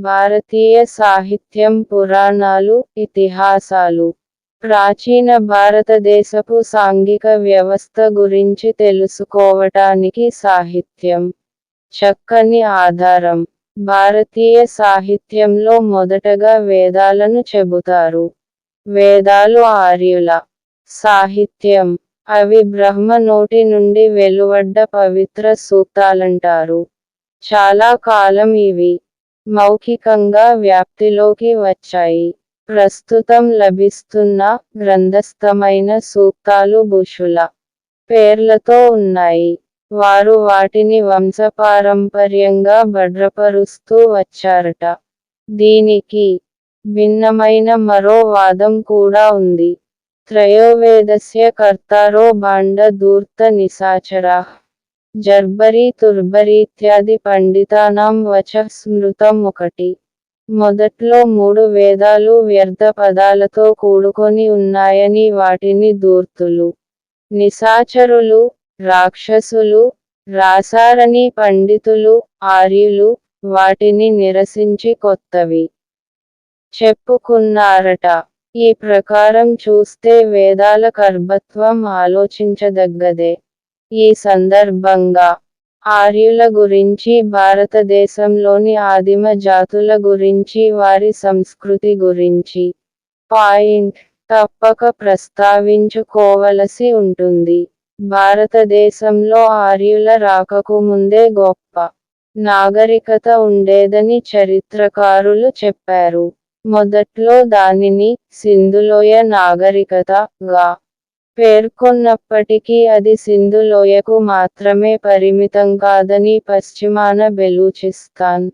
భారతీయ సాహిత్యం పురాణాలు ఇతిహాసాలు. ప్రాచీన భారతదేశపు సాంఘిక వ్యవస్థ గురించి తెలుసుకోవటానికి సాహిత్యం. చక్కని ఆధారం. భారతీయ సాహిత్యంలో మొదటగా వేదాలను చెబుతారు. వేదాలు ఆర్యుల. సాహిత్యం. అవి బ్రహ్మ నోటి నుండి వెలువడ్డ పవిత్ర సూక్తాలంటారు చాలా కాలం ఇవి. మౌఖికంగా వ్యాప్తిలోకి వచ్చాయి. ప్రస్తుతం లభిస్తున్న గ్రంథస్థమైన సూక్తాలు బుషుల పేర్లతో ఉన్నాయి. వారు వాటిని వంశపారంపర్యంగా భద్రపరుస్తూ వచ్చారట. దీనికి భిన్నమైన మరో వాదం కూడా ఉంది. త్రయోవేదస్య కర్తారో భాండ దూర్త నిశాచరా. జర్బరీ తుర్బరీత్యాది పండితానాం వచ స్మృతం ఒకటి. మొదట్లో మూడు వేదాలు వ్యర్థ పదాలతో కూడుకొని ఉన్నాయని వాటిని దూర్తులు. నిశాచరులు రాక్షసులు రాసారని పండితులు ఆర్యులు వాటిని నిరసించి కొత్తవి. చెప్పుకున్నారట. ఈ ప్రకారం చూస్తే వేదాల కర్భత్వం ఆలోచించదగ్గదే. ఈ సందర్భంగా ఆర్యుల గురించి భారతదేశంలోని ఆదిమ జాతుల గురించి వారి సంస్కృతి గురించి పాయింట్ తప్పక ప్రస్తావించుకోవలసి ఉంటుంది. భారతదేశంలో ఆర్యుల రాకకు ముందే గొప్ప నాగరికత ఉండేదని చరిత్రకారులు చెప్పారు. మొదట్లో దానిని సింధులోయ నాగరికత గా పేర్కొన్నప్పటికీ అది సింధు లోయకు మాత్రమే పరిమితం కాదని పశ్చిమాన బెలూచిస్తాన్.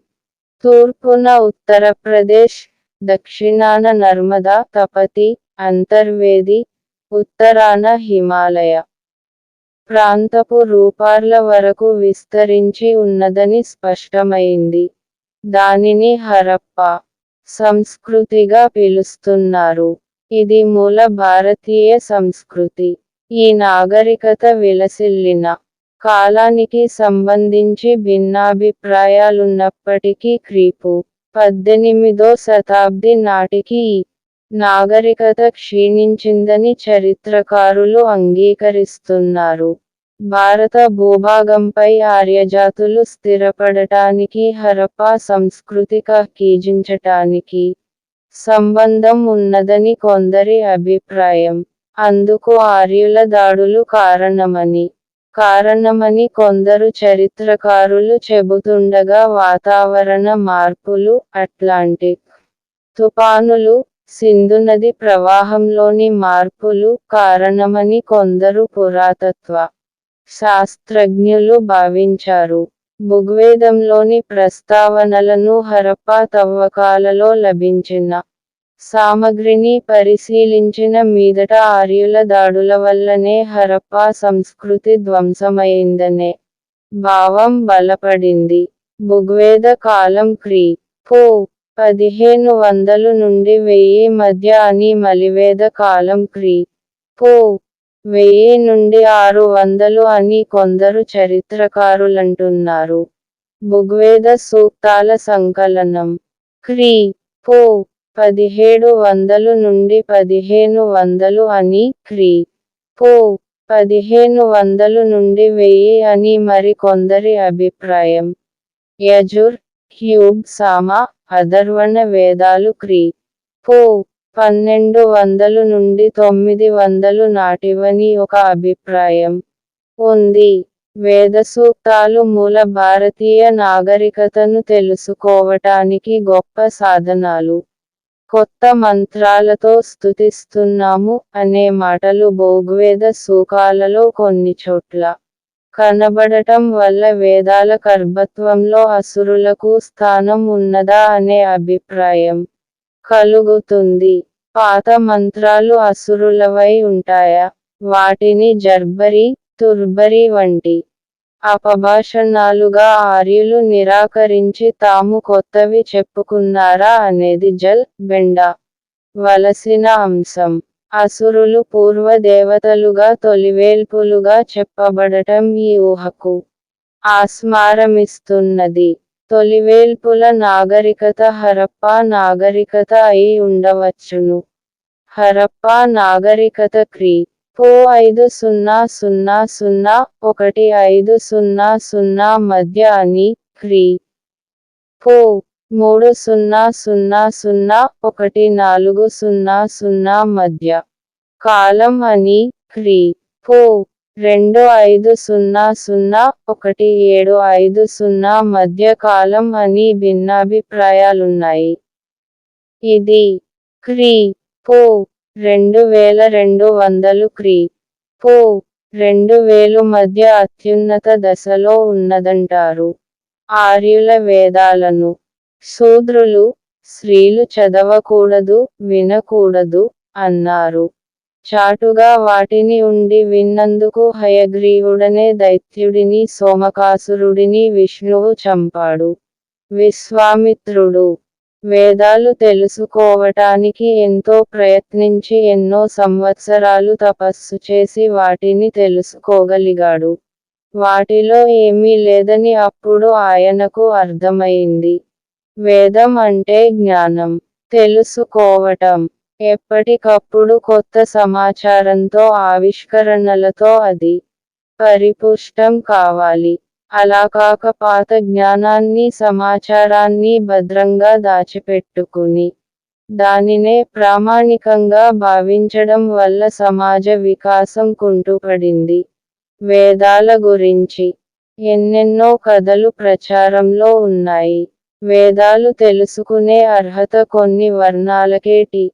తూర్పున ఉత్తరప్రదేశ్ దక్షిణాన నర్మదా తపతి అంతర్వేది ఉత్తరాన హిమాలయ ప్రాంతపు రూపార్ల వరకు విస్తరించి ఉన్నదని స్పష్టమైంది. దానిని హరప్ప సంస్కృతిగా పిలుస్తున్నారు. ఇది మూల భారతీయ సంస్కృతి. ఈ నాగరికత విలసిల్లిన కాలానికి సంబంధించి భిన్నాభిప్రాయాలున్నప్పటికీ క్రీపు పద్దెనిమిదో శతాబ్ది నాటికి ఈ నాగరికత క్షీణించిందని చరిత్రకారులు అంగీకరిస్తున్నారు. భారత భూభాగంపై ఆర్యజాతులు స్థిరపడటానికి హరప్పా సంస్కృతిక కీజించటానికి సంబంధం ఉన్నదని కొందరి అభిప్రాయం. అందుకు ఆర్యుల దాడులు కారణమని కారణమని కొందరు చరిత్రకారులు చెబుతుండగా వాతావరణ మార్పులు అట్లాంటిక్ తుపానులు సింధు నది ప్రవాహంలోని మార్పులు కారణమని కొందరు పురాతత్వ శాస్త్రజ్ఞులు భావించారు. భుగ్వేదంలోని ప్రస్తావనలను హరప్పా తవ్వకాలలో లభించిన సామగ్రిని పరిశీలించిన మీదట ఆర్యుల దాడుల వల్లనే హరప్పా సంస్కృతి ధ్వంసమైందనే భావం బలపడింది. భుగ్వేద కాలం క్రీ. పో. పదిహేను వందలు నుండి వెయ్యి మధ్య అని మలివేద కాలం క్రీ. పో. వెయ్యి నుండి ఆరు వందలు అని కొందరు చరిత్రకారులంటున్నారు. బుగ్వేద సూక్తాల సంకలనం. క్రీ. పో. పదిహేడు వందలు నుండి పదిహేను వందలు అని క్రీ. పో. పదిహేను వందలు నుండి వెయ్యి అని మరి కొందరి అభిప్రాయం. యజుర్ హ్యూబ్ సామా అధర్వణ వేదాలు క్రీ. పో. పన్నెండు వందలు నుండి తొమ్మిది వందలు నాటివని ఒక అభిప్రాయం ఉంది. వేద సూక్తాలు మూల భారతీయ నాగరికతను తెలుసుకోవటానికి గొప్ప సాధనాలు. కొత్త మంత్రాలతో స్థుతిస్తున్నాము అనే మాటలు భోగ్వేద సూకాలలో కొన్ని చోట్ల కనబడటం వల్ల వేదాల కర్భత్వంలో అసురులకు స్థానం ఉన్నదా అనే అభిప్రాయం. కలుగుతుంది. పాత మంత్రాలు అసురులవై ఉంటాయా? వాటిని జర్బరి తుర్బరి వంటి అపభాషణాలుగా ఆర్యులు నిరాకరించి తాము కొత్తవి చెప్పుకున్నారా అనేది జల్ బెండ. వలసిన అంశం. అసురులు పూర్వ దేవతలుగా తొలివేల్పులుగా చెప్పబడటం ఈ ఊహకు ఆస్మారమిస్తున్నది. తొలివేల్పుల నాగరికత హరప్పా నాగరికత అయి ఉండవచ్చును. హరప్పా నాగరికత క్రీ. పో ఐదు సున్నా సున్నా సున్నా ఒకటి ఐదు సున్నా సున్నా మధ్య అని క్రీ. పో మూడు సున్నా సున్నా సున్నా ఒకటి నాలుగు సున్నా సున్నా మధ్య. కాలం అని క్రీ. పో రెండు ఐదు సున్నా సున్నా ఒకటి ఏడు ఐదు సున్నా మధ్య కాలం అని భిన్నాభిప్రాయాలున్నాయి. ఇది క్రీ. పో. రెండు వేల రెండు వందలు క్రీ. పో. రెండు వేలు మధ్య అత్యున్నత దశలో ఉన్నదంటారు. ఆర్యుల వేదాలను. శూద్రులు స్త్రీలు చదవకూడదు వినకూడదు అన్నారు. చాటుగా వాటిని ఉండి విన్నందుకు హయగ్రీవుడనే దైత్యుడిని సోమకాసురుడిని విష్ణువు చంపాడు. విశ్వామిత్రుడు వేదాలు తెలుసుకోవటానికి ఎంతో ప్రయత్నించి ఎన్నో సంవత్సరాలు తపస్సు చేసి వాటిని తెలుసుకోగలిగాడు. వాటిలో ఏమీ లేదని అప్పుడు ఆయనకు అర్థమైంది. వేదం అంటే జ్ఞానం. తెలుసుకోవటం. ఎప్పటికప్పుడు కొత్త సమాచారంతో ఆవిష్కరణలతో అది పరిపుష్టం కావాలి. అలా కాక పాత జ్ఞానాన్ని సమాచారాన్ని భద్రంగా దాచిపెట్టుకుని దానినే ప్రామాణికంగా భావించడం వల్ల సమాజ వికాసం కుంటుపడింది. వేదాల గురించి ఎన్నెన్నో కథలు ప్రచారంలో ఉన్నాయి. వేదాలు తెలుసుకునే అర్హత కొన్ని వర్ణాలకేటి?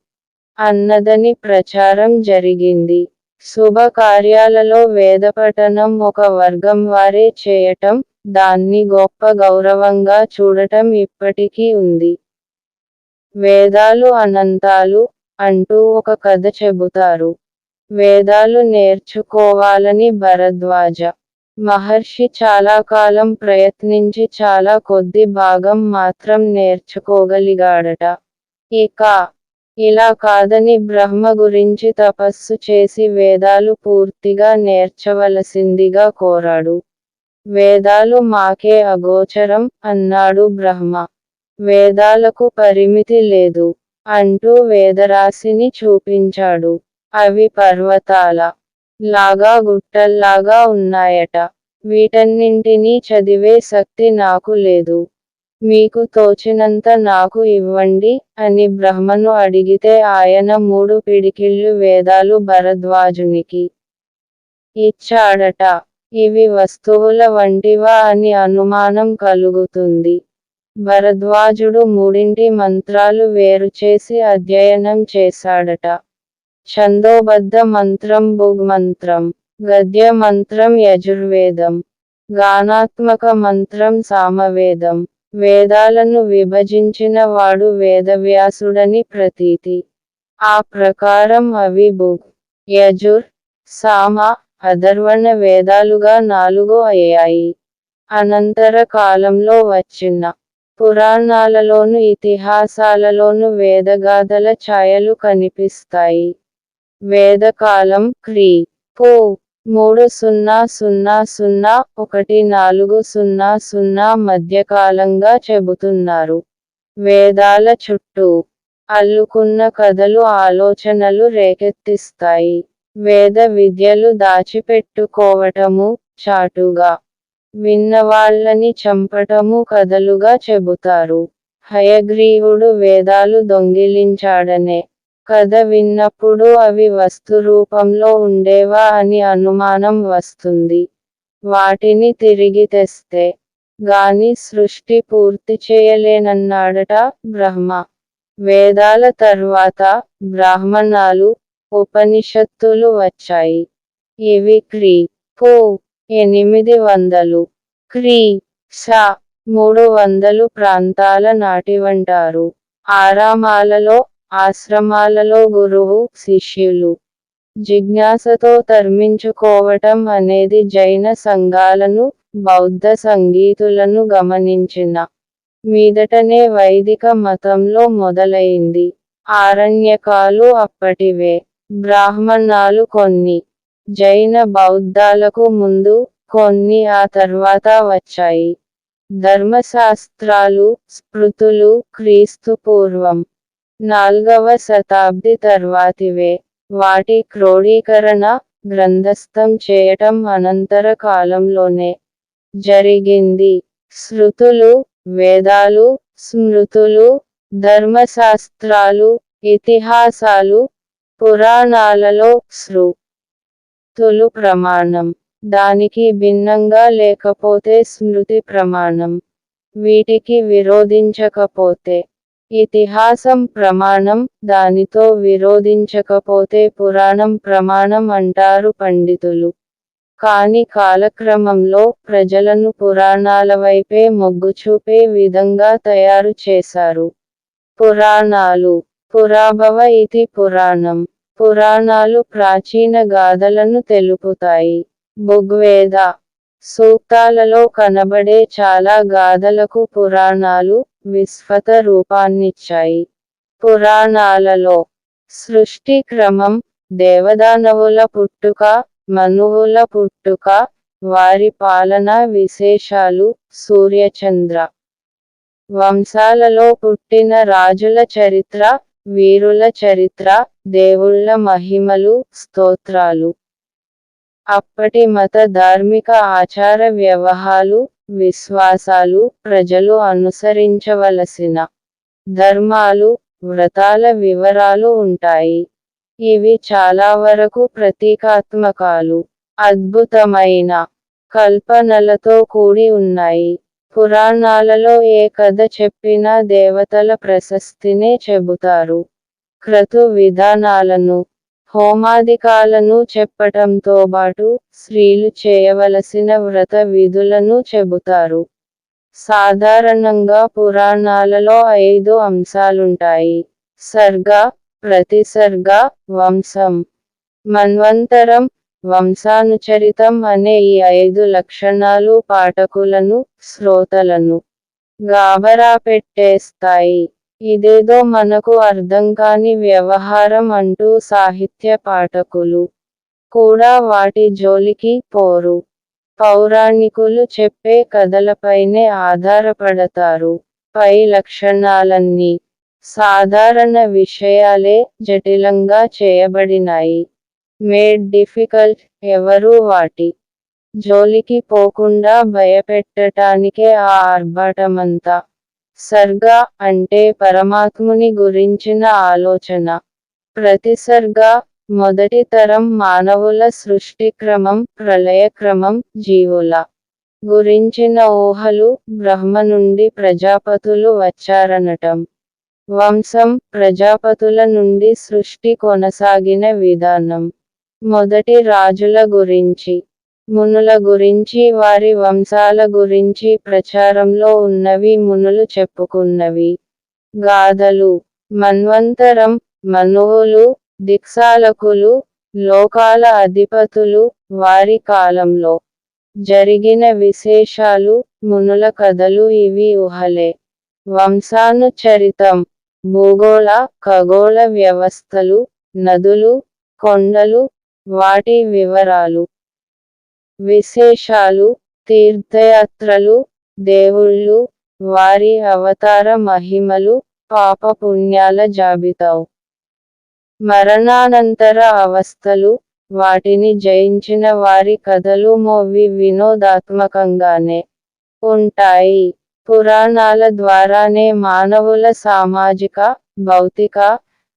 అన్నదని ప్రచారం జరిగింది. శుభ కార్యాలలో వేదపఠనం ఒక వర్గం వారే చేయటం దాన్ని గొప్ప గౌరవంగా చూడటం ఇప్పటికీ ఉంది. వేదాలు అనంతాలు అంటూ ఒక కథ చెబుతారు. వేదాలు నేర్చుకోవాలని భరద్వాజ. మహర్షి చాలా కాలం ప్రయత్నించి చాలా కొద్ది భాగం మాత్రం నేర్చుకోగలిగాడట. ఇక ఇలా కాదని బ్రహ్మ గురించి తపస్సు చేసి వేదాలు పూర్తిగా నేర్చవలసిందిగా కోరాడు. వేదాలు మాకే అగోచరం అన్నాడు బ్రహ్మ. వేదాలకు పరిమితి లేదు అంటూ వేదరాశిని చూపించాడు. అవి పర్వతాల లాగా గుట్టల్లాగా ఉన్నాయట. వీటన్నింటినీ చదివే శక్తి నాకు లేదు. మీకు తోచినంత నాకు ఇవ్వండి అని బ్రహ్మను అడిగితే ఆయన మూడు పిడికిళ్ళు వేదాలు భరద్వాజునికి ఇచ్చాడట. ఇవి వస్తువుల వంటివా అని అనుమానం కలుగుతుంది. భరద్వాజుడు మూడింటి మంత్రాలు వేరుచేసి అధ్యయనం చేశాడట. ఛందోబద్ధ మంత్రం భుగ్ మంత్రం గద్య మంత్రం యజుర్వేదం గానాత్మక మంత్రం సామవేదం వేదాలను విభజించిన వాడు వేదవ్యాసుడని ప్రతీతి. ఆ ప్రకారం అవి బుగ్ యజుర్ సామ అధర్వణ వేదాలుగా నాలుగు అయ్యాయి. అనంతర కాలంలో వచ్చిన పురాణాలలోను ఇతిహాసాలలోను వేదగాథల ఛాయలు కనిపిస్తాయి. వేదకాలం క్రీ. పో. మూడు సున్నా సున్నా సున్నా ఒకటి నాలుగు సున్నా సున్నా మధ్యకాలంగా చెబుతున్నారు. వేదాల చుట్టూ అల్లుకున్న కథలు ఆలోచనలు రేకెత్తిస్తాయి. వేద విద్యలు దాచిపెట్టుకోవటము చాటుగా విన్నవాళ్ళని చంపటము కథలుగా చెబుతారు. హయగ్రీవుడు వేదాలు దొంగిలించాడనే కథ విన్నప్పుడు అవి వస్తు రూపంలో ఉండేవా అని అనుమానం వస్తుంది. వాటిని తిరిగి తెస్తే గాని సృష్టి పూర్తి చేయలేనన్నాడట బ్రహ్మ. వేదాల తర్వాత బ్రాహ్మణాలు ఉపనిషత్తులు వచ్చాయి. ఇవి క్రీ పో ఎనిమిది వందలు. క్రీ సా మూడు వందలు ప్రాంతాల నాటివంటారు ఆరామాలలో ఆశ్రమాలలో గురువు శిష్యులు జిజ్ఞాసతో తర్మించుకోవటం అనేది జైన సంఘాలను బౌద్ధ సంగీతులను గమనించిన మీదటనే వైదిక మతంలో మొదలైంది. ఆరణ్యకాలు అప్పటివే. బ్రాహ్మణాలు కొన్ని. జైన బౌద్ధాలకు ముందు కొన్ని ఆ తర్వాత వచ్చాయి. ధర్మశాస్త్రాలు స్మృతులు క్రీస్తు పూర్వం నాల్గవ శతాబ్ది తర్వాతివే. వాటి క్రోడీకరణ గ్రంథస్థం చేయటం అనంతర కాలంలోనే జరిగింది. శృతులు వేదాలు స్మృతులు ధర్మశాస్త్రాలు ఇతిహాసాలు పురాణాలలో శృ తులు ప్రమాణం. దానికి భిన్నంగా లేకపోతే స్మృతి ప్రమాణం. వీటికి విరోధించకపోతే ఇతిహాసం ప్రమాణం దానితో విరోధించకపోతే పురాణం ప్రమాణం అంటారు పండితులు. కాని కాలక్రమంలో ప్రజలను పురాణాల వైపే మొగ్గు చూపే విధంగా తయారు చేశారు. పురాణాలు. పురాభవ ఇది పురాణం. పురాణాలు ప్రాచీన గాథలను తెలుపుతాయి. బుగ్వేద సూక్తాలలో కనబడే చాలా గాథలకు పురాణాలు విశ్వత రూపాన్నిచ్చాయి. పురాణాలలో సృష్టి క్రమం దేవదానవుల పుట్టుక మనువుల పుట్టుక వారి పాలన విశేషాలు సూర్యచంద్ర. వంశాలలో పుట్టిన రాజుల చరిత్ర వీరుల చరిత్ర దేవుళ్ళ మహిమలు స్తోత్రాలు. అప్పటి మత ధార్మిక ఆచార వ్యవహాలు విశ్వాసాలు ప్రజలు అనుసరించవలసిన ధర్మాలు వ్రతాల వివరాలు ఉంటాయి. ఇవి చాలా వరకు ప్రతీకాత్మకాలు అద్భుతమైన కల్పనలతో కూడి ఉన్నాయి. పురాణాలలో ఏ కథ చెప్పినా దేవతల ప్రశస్తినే చెబుతారు. క్రతు విధానాలను హోమాదికాలను చెప్పటంతో పాటు స్త్రీలు చేయవలసిన వ్రత విధులను చెబుతారు. సాధారణంగా పురాణాలలో ఐదు అంశాలుంటాయి. సర్గ ప్రతిసర్గ వంశం. మన్వంతరం వంశానుచరితం అనే ఈ ఐదు లక్షణాలు పాఠకులను శ్రోతలను గాబరా పెట్టేస్తాయి ఇదేదో మనకు అర్థం కాని వ్యవహారం అంటూ సాహిత్య పాఠకులు కూడా వాటి జోలికి పోరు. పౌరాణికులు చెప్పే కథలపైనే ఆధారపడతారు. పై లక్షణాలన్నీ సాధారణ విషయాలే జటిలంగా చేయబడినాయి. మేడ్ డిఫికల్ట్ ఎవరు వాటి జోలికి పోకుండా భయపెట్టటానికే ఆ ఆర్భాటమంతా సర్గ అంటే పరమాత్ముని గురించిన ఆలోచన. ప్రతిసర్గ మొదటి తరం మానవుల సృష్టిక్రమం ప్రళయక్రమం జీవుల గురించిన ఊహలు బ్రహ్మ నుండి ప్రజాపతులు వచ్చారనటం. వంశం ప్రజాపతుల నుండి సృష్టి కొనసాగిన విధానం. మొదటి రాజుల గురించి. మునుల గురించి వారి వంశాల గురించి ప్రచారంలో ఉన్నవి మునులు చెప్పుకున్నవి. గాథలు మన్వంతరం మనువులు దిక్సాలకులు లోకాల అధిపతులు వారి కాలంలో జరిగిన విశేషాలు మునుల కథలు ఇవి ఊహలే. వంశానుచరితం భూగోళ ఖగోళ వ్యవస్థలు నదులు కొండలు వాటి వివరాలు. విశేషాలు తీర్థయాత్రలు దేవుళ్ళు వారి అవతార మహిమలు పాప పుణ్యాల జాబితావు. మరణానంతర అవస్థలు వాటిని జయించిన వారి కథలు మోవి వినోదాత్మకంగానే ఉంటాయి. పురాణాల ద్వారానే మానవుల సామాజిక భౌతిక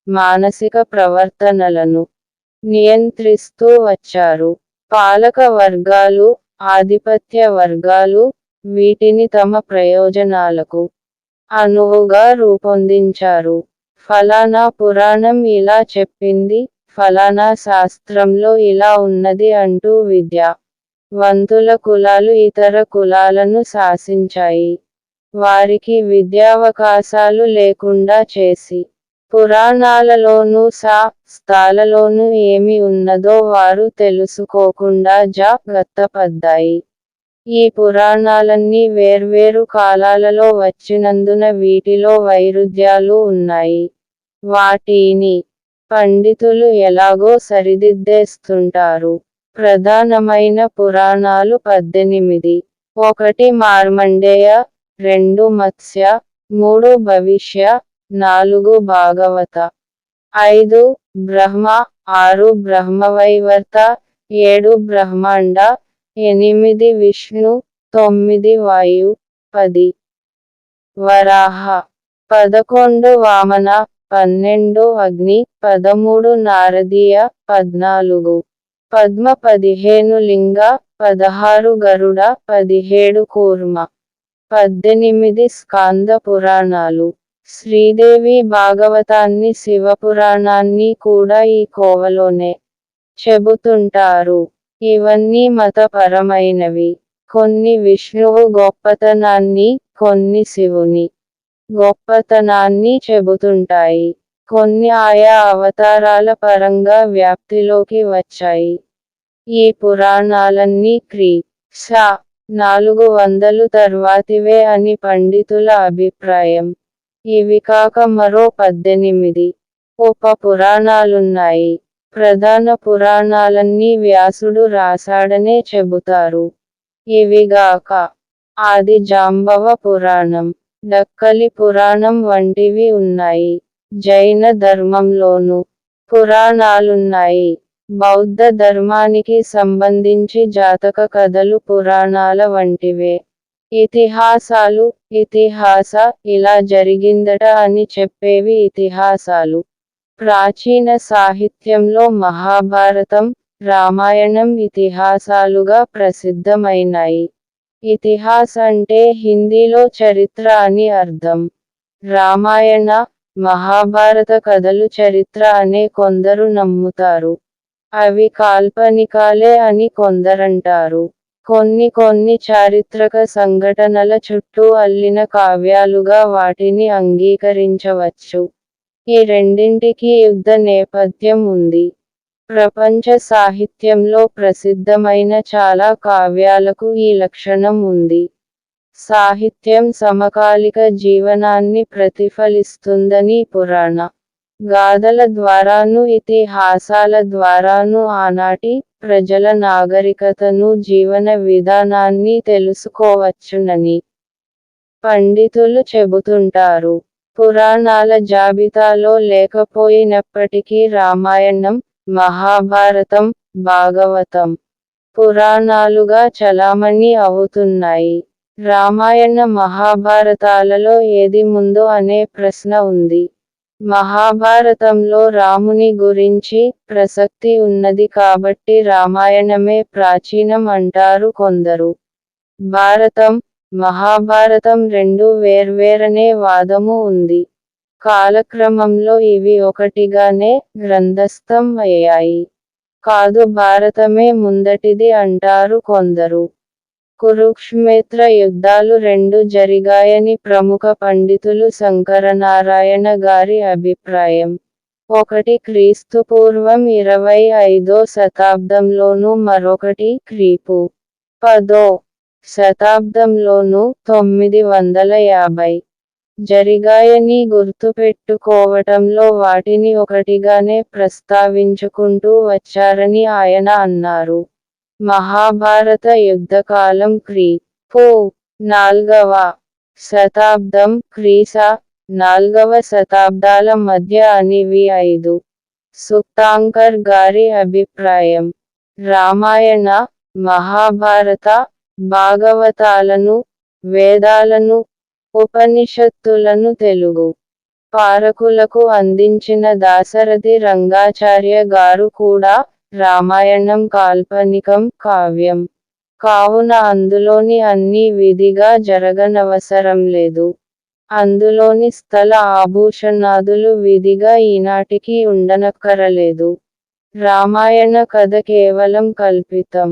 మానసిక ప్రవర్తనలను నియంత్రిస్తూ వచ్చారు. పాలక వర్గాలు ఆధిపత్య వర్గాలు వీటిని తమ ప్రయోజనాలకు అనువుగా రూపొందించారు. ఫలానా పురాణం ఇలా చెప్పింది ఫలానా శాస్త్రంలో ఇలా ఉన్నది అంటూ విద్య. వంతుల కులాలు ఇతర కులాలను శాసించాయి. వారికి విద్యావకాశాలు లేకుండా చేసి పురాణాలలోనూ సా స్థాలలోనూ ఏమి ఉన్నదో వారు తెలుసుకోకుండా జాగ్రత్తపడ్డాయి ఈ పురాణాలన్నీ వేర్వేరు కాలాలలో వచ్చినందున వీటిలో వైరుధ్యాలు ఉన్నాయి. వాటిని పండితులు ఎలాగో సరిదిద్దేస్తుంటారు. ప్రధానమైన పురాణాలు పద్దెనిమిది. ఒకటి మార్మండేయ రెండు మత్స్య మూడు భవిష్య నాలుగు భాగవత. ఐదు బ్రహ్మ ఆరు బ్రహ్మవైవర్త ఏడు బ్రహ్మాండ ఎనిమిది విష్ణు తొమ్మిది వాయు పది. వరాహ. పదకొండు వామన పన్నెండు అగ్ని పదమూడు నారదీయ పద్నాలుగు. పద్మ పదిహేను లింగ పదహారు గరుడ పదిహేడు కూర్మ. పద్దెనిమిది స్కాంద పురాణాలు. శ్రీదేవి భాగవతాన్ని శివపురాణాన్ని కూడా ఈ కోవలోనే చెబుతుంటారు. ఇవన్నీ మతపరమైనవి. కొన్ని విష్ణువు గొప్పతనాన్ని కొన్ని శివుని గొప్పతనాన్ని చెబుతుంటాయి. కొన్ని ఆయా అవతారాల పరంగా వ్యాప్తిలోకి వచ్చాయి. ఈ పురాణాలన్నీ క్రీ. సా. నాలుగు వందలు తర్వాతివే అని పండితుల అభిప్రాయం. ఇవి కాక మరో పద్దెనిమిది. ఉప పురాణాలున్నాయి. ప్రధాన పురాణాలన్నీ వ్యాసుడు రాశాడనే చెబుతారు. ఇవిగాక ఆది జాంబవ పురాణం డక్కలి పురాణం వంటివి ఉన్నాయి. జైన ధర్మంలోను పురాణాలున్నాయి. బౌద్ధ ధర్మానికి సంబంధించి జాతక కథలు పురాణాల వంటివే. ఇతిహాసాలు ఇతిహాస ఇలా జరిగిందట అని చెప్పేవి ఇతిహాసాలు. ప్రాచీన సాహిత్యంలో మహాభారతం రామాయణం ఇతిహాసాలుగా ప్రసిద్ధమైనాయి. ఇతిహాస్ అంటే హిందీలో చరిత్ర అని అర్థం. రామాయణ మహాభారత కథలు చరిత్ర అనే కొందరు నమ్ముతారు. అవి కాల్పనికాలే అని కొందరంటారు. కొన్ని కొన్ని చారిత్రక సంఘటనల చుట్టూ అల్లిన కావ్యాలుగా వాటిని అంగీకరించవచ్చు. ఈ రెండింటికి యుద్ధ నేపథ్యం ఉంది. ప్రపంచ సాహిత్యంలో ప్రసిద్ధమైన చాలా కావ్యాలకు ఈ లక్షణం ఉంది. సాహిత్యం సమకాలిక జీవనాన్ని ప్రతిఫలిస్తుందని పురాణ గాథల ద్వారాను ఇతిహాసాల ద్వారాను ఆనాటి ప్రజల నాగరికతను జీవన విధానాన్ని తెలుసుకోవచ్చునని పండితులు చెబుతుంటారు. పురాణాల జాబితాలో లేకపోయినప్పటికీ రామాయణం మహాభారతం భాగవతం పురాణాలుగా చలామణి అవుతున్నాయి. రామాయణ మహాభారతాలలో ఏది ముందు అనే ప్రశ్న ఉంది. మహాభారతంలో రాముని గురించి ప్రసక్తి ఉన్నది కాబట్టి రామాయణమే ప్రాచీనం అంటారు కొందరు. భారతం మహాభారతం రెండు వేర్వేరనే వాదము ఉంది. కాలక్రమంలో ఇవి ఒకటిగానే గ్రంథస్థం అయ్యాయి. కాదు భారతమే ముందటిది అంటారు కొందరు. కురుక్షేత్ర యుద్ధాలు రెండు జరిగాయని ప్రముఖ పండితులు శంకరనారాయణ గారి అభిప్రాయం. ఒకటి క్రీస్తు పూర్వం ఇరవై ఐదో శతాబ్దంలోను మరొకటి క్రీపు. పదో శతాబ్దంలోను తొమ్మిది వందల యాభై. జరిగాయని గుర్తుపెట్టుకోవటంలో వాటిని ఒకటిగానే ప్రస్తావించుకుంటూ వచ్చారని ఆయన అన్నారు. మహాభారత యుద్ధకాలం క్రీ. పూ. నాల్గవ శతాబ్దం క్రీసా. నాల్గవ శతాబ్దాల మధ్య అనివి ఐదు. సుక్తాంకర్ గారి అభిప్రాయం. రామాయణ మహాభారత భాగవతాలను వేదాలను ఉపనిషత్తులను తెలుగు పారకులకు అందించిన దాశరథి రంగాచార్య గారు కూడా రామాయణం కాల్పనికం కావ్యం. కావున అందులోని అన్ని విధిగా జరగనవసరం లేదు. అందులోని స్థల ఆభూషణాదులు విధిగా ఈనాటికి ఉండనక్కరలేదు. రామాయణ కథ కేవలం కల్పితం.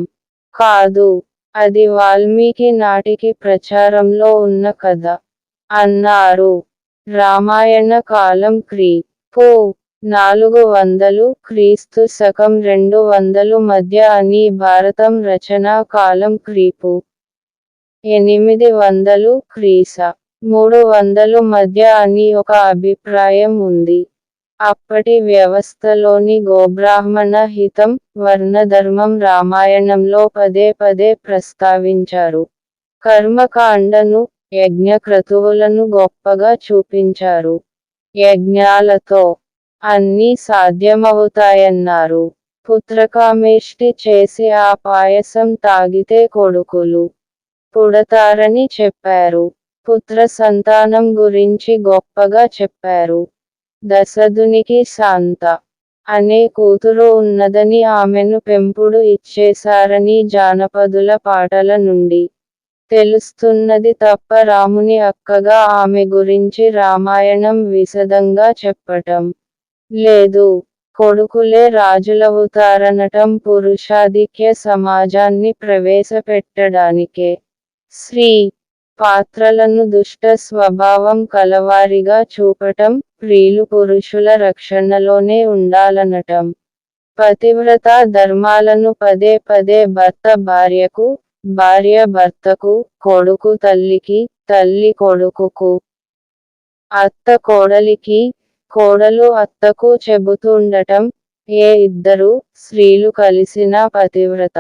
కాదు అది వాల్మీకి నాటికి ప్రచారంలో ఉన్న కథ. అన్నారు. రామాయణ కాలం క్రీ. పో. నాలుగు వందలు క్రీస్తు శకం రెండు వందలు మధ్య అని భారతం రచనా కాలం క్రీపు. ఎనిమిది వందలు క్రీస. మూడు వందలు మధ్య అని ఒక అభిప్రాయం ఉంది. అప్పటి వ్యవస్థలోని గోబ్రాహ్మణ హితం వర్ణధర్మం రామాయణంలో పదే పదే ప్రస్తావించారు. కర్మకాండను యజ్ఞక్రతువులను గొప్పగా చూపించారు. యజ్ఞాలతో అన్నీ సాధ్యమవుతాయన్నారు. పుత్రకామేష్టి చేసి ఆ పాయసం తాగితే కొడుకులు పుడతారని చెప్పారు. పుత్ర సంతానం గురించి గొప్పగా చెప్పారు. దశదునికి శాంత అనే కూతురు ఉన్నదని ఆమెను పెంపుడు ఇచ్చేశారని జానపదుల పాటల నుండి తెలుస్తున్నది తప్ప రాముని అక్కగా ఆమె గురించి రామాయణం విశదంగా చెప్పటం లేదు. కొడుకులే రాజులవుతారనటం పురుషాధిక్య సమాజాన్ని ప్రవేశపెట్టడానికే. శ్రీ పాత్రలను దుష్ట స్వభావం కలవారిగా చూపటం స్త్రీలు పురుషుల రక్షణలోనే ఉండాలనటం. పతివ్రత ధర్మాలను పదే పదే భర్త భార్యకు భార్య భర్తకు కొడుకు తల్లికి తల్లి కొడుకుకు అత్త కోడలికి కోడలు అత్తకు చెబుతుండటం ఏ ఇద్దరు స్త్రీలు కలిసిన పతివ్రత.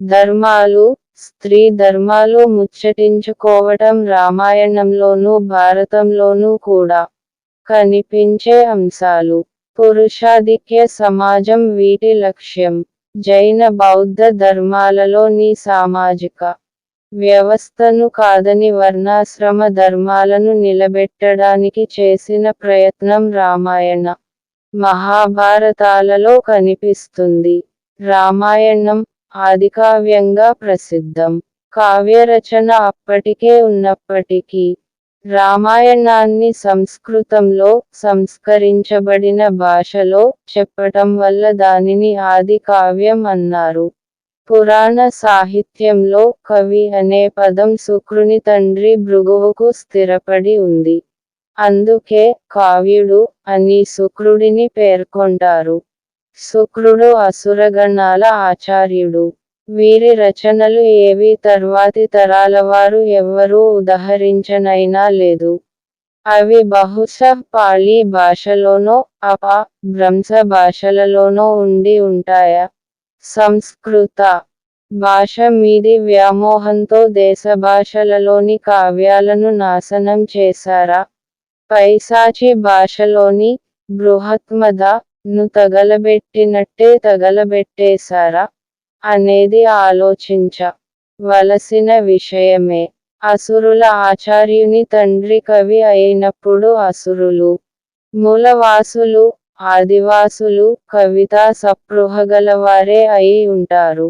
ధర్మాలు స్త్రీ ధర్మాలు ముచ్చటించుకోవటం రామాయణంలోనూ భారతంలోనూ కూడా కనిపించే అంశాలు. పురుషాధిక్య సమాజం వీటి లక్ష్యం. జైన బౌద్ధ ధర్మాలలోని సామాజిక వ్యవస్థను కాదని వర్ణాశ్రమ ధర్మాలను నిలబెట్టడానికి చేసిన ప్రయత్నం రామాయణ. మహాభారతాలలో కనిపిస్తుంది. రామాయణం ఆదికావ్యంగా ప్రసిద్ధం. కావ్యరచన అప్పటికే ఉన్నప్పటికీ రామాయణాన్ని సంస్కృతంలో సంస్కరించబడిన భాషలో చెప్పటం వల్ల దానిని ఆది కావ్యం అన్నారు. పురాణ సాహిత్యంలో కవి అనే పదం శుక్రుని తండ్రి భృగువుకు స్థిరపడి ఉంది. అందుకే కావ్యుడు అని శుక్రుడిని పేర్కొంటారు. శుక్రుడు అసురగణాల ఆచార్యుడు. వీరి రచనలు ఏవి తర్వాతి తరాలవారు ఎవ్వరూ ఉదహరించనైనా లేదు. అవి బహుశా పాళీ భాషలోనో అప భ్రంశ భాషలలోనో ఉండి ఉంటాయా? సంస్కృత భాష మీది వ్యామోహంతో దేశ భాషలలోని కావ్యాలను నాశనం చేశారా? పైశాచి భాషలోని బృహత్మద ను తగలబెట్టినట్టే తగలబెట్టేశారా? అనేది ఆలోచించ వలసిన విషయమే. అసురుల ఆచార్యుని తండ్రి కవి అయినప్పుడు అసురులు మూలవాసులు ఆదివాసులు కవితా సపృహగలవారే అయి ఉంటారు.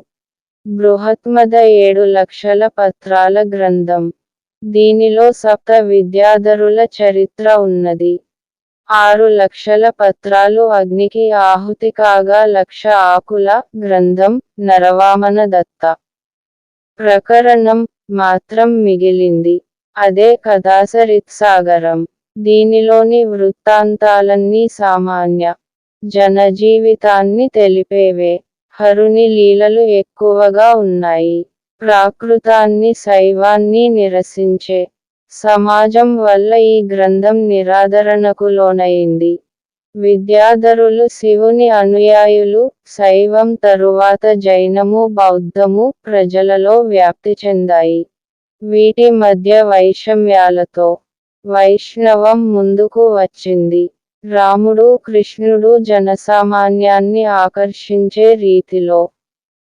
బృహత్మద ఏడు లక్షల పత్రాల గ్రంథం. దీనిలో సప్త విద్యాధరుల చరిత్ర ఉన్నది. ఆరు లక్షల పత్రాలు అగ్నికి ఆహుతి కాగా లక్ష ఆకుల గ్రంథం నరవామన దత్త. ప్రకరణం మాత్రం మిగిలింది. అదే కథాసరిత్సాగరం. దీనిలోని వృత్తాంతాలన్నీ సామాన్య జనజీవితాన్ని తెలిపేవే. హరుని లీలలు ఎక్కువగా ఉన్నాయి. ప్రాకృతాన్ని శైవాన్ని నిరసించే సమాజం వల్ల ఈ గ్రంథం నిరాదరణకు లోనైంది. విద్యాధరులు శివుని అనుయాయులు శైవం తరువాత జైనము బౌద్ధము ప్రజలలో వ్యాప్తి చెందాయి. వీటి మధ్య వైషమ్యాలతో వైష్ణవం ముందుకు వచ్చింది. రాముడు కృష్ణుడు జనసామాన్యాన్ని ఆకర్షించే రీతిలో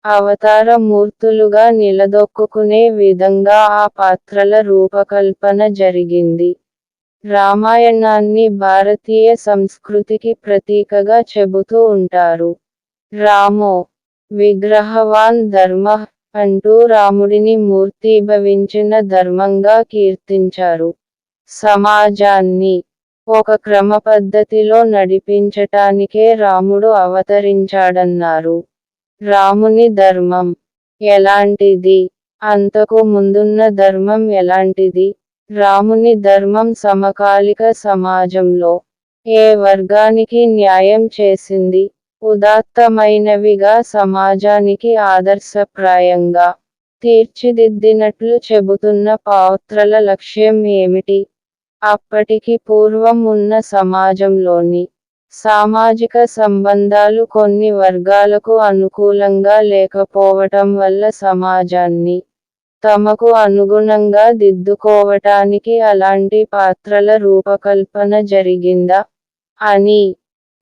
అవతార మూర్తులుగా నిలదొక్కుకునే విధంగా ఆ పాత్రల రూపకల్పన జరిగింది. రామాయణాన్ని భారతీయ సంస్కృతికి ప్రతీకగా చెబుతూ ఉంటారు. రామో విగ్రహవాన్ ధర్మ అంటూ రాముడిని మూర్తీభవించిన ధర్మంగా కీర్తించారు. సమాజాన్ని ఒక క్రమపద్ధతిలో నడిపించటానికే రాముడు అవతరించాడన్నారు. రాముని ధర్మం ఎలాంటిది? అంతకు ముందున్న ధర్మం ఎలాంటిది? రాముని ధర్మం సమకాలిక సమాజంలో ఏ వర్గానికి న్యాయం చేసింది? ఉదాత్తమైనవిగా సమాజానికి ఆదర్శప్రాయంగా తీర్చిదిద్దినట్లు చెబుతున్న పాత్రల లక్ష్యం ఏమిటి? అప్పటికి పూర్వం ఉన్న సమాజంలోని సామాజిక సంబంధాలు కొన్ని వర్గాలకు అనుకూలంగా లేకపోవటం వల్ల సమాజాన్ని తమకు అనుగుణంగా దిద్దుకోవటానికి అలాంటి పాత్రల రూపకల్పన జరిగిందా అని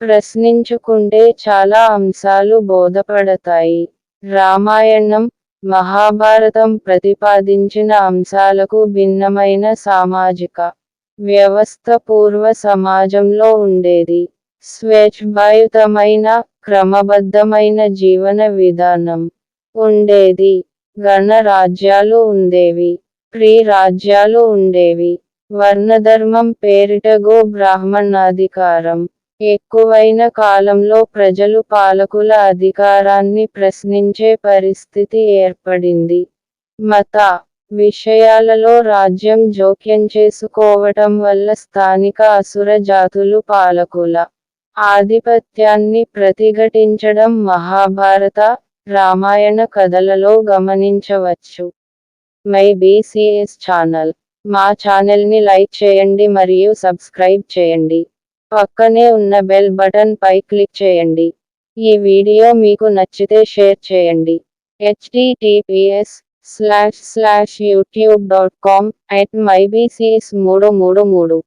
ప్రశ్నించుకుంటే చాలా అంశాలు బోధపడతాయి. రామాయణం మహాభారతం ప్రతిపాదించిన అంశాలకు భిన్నమైన సామాజిక వ్యవస్థ పూర్వ సమాజంలో ఉండేది. స్వేచ్ఛాయుతమైన క్రమబద్ధమైన జీవన విధానం ఉండేది. గణ రాజ్యాలు ఉండేవి. ప్రీ రాజ్యాలు ఉండేవి. వర్ణధర్మం పేరిట గో బ్రాహ్మణాధికారం. ఎక్కువైన కాలంలో ప్రజలు పాలకుల అధికారాన్ని ప్రశ్నించే పరిస్థితి ఏర్పడింది. మత విషయాలలో రాజ్యం జోక్యం చేసుకోవటం వల్ల స్థానిక అసుర జాతులు పాలకుల ఆధిపత్యాన్ని ప్రతిఘటించడం మహాభారత రామాయణ కథలలో గమనించవచ్చు. My BCS channel. మా ఛానల్ని లైక్ చేయండి మరియు సబ్స్క్రైబ్ చేయండి. పక్కనే ఉన్న బెల్ బటన్ పై క్లిక్ చేయండి. ఈ వీడియో మీకు నచ్చితే షేర్ చేయండి. HTTPS slash slash youtube.com at mybcs333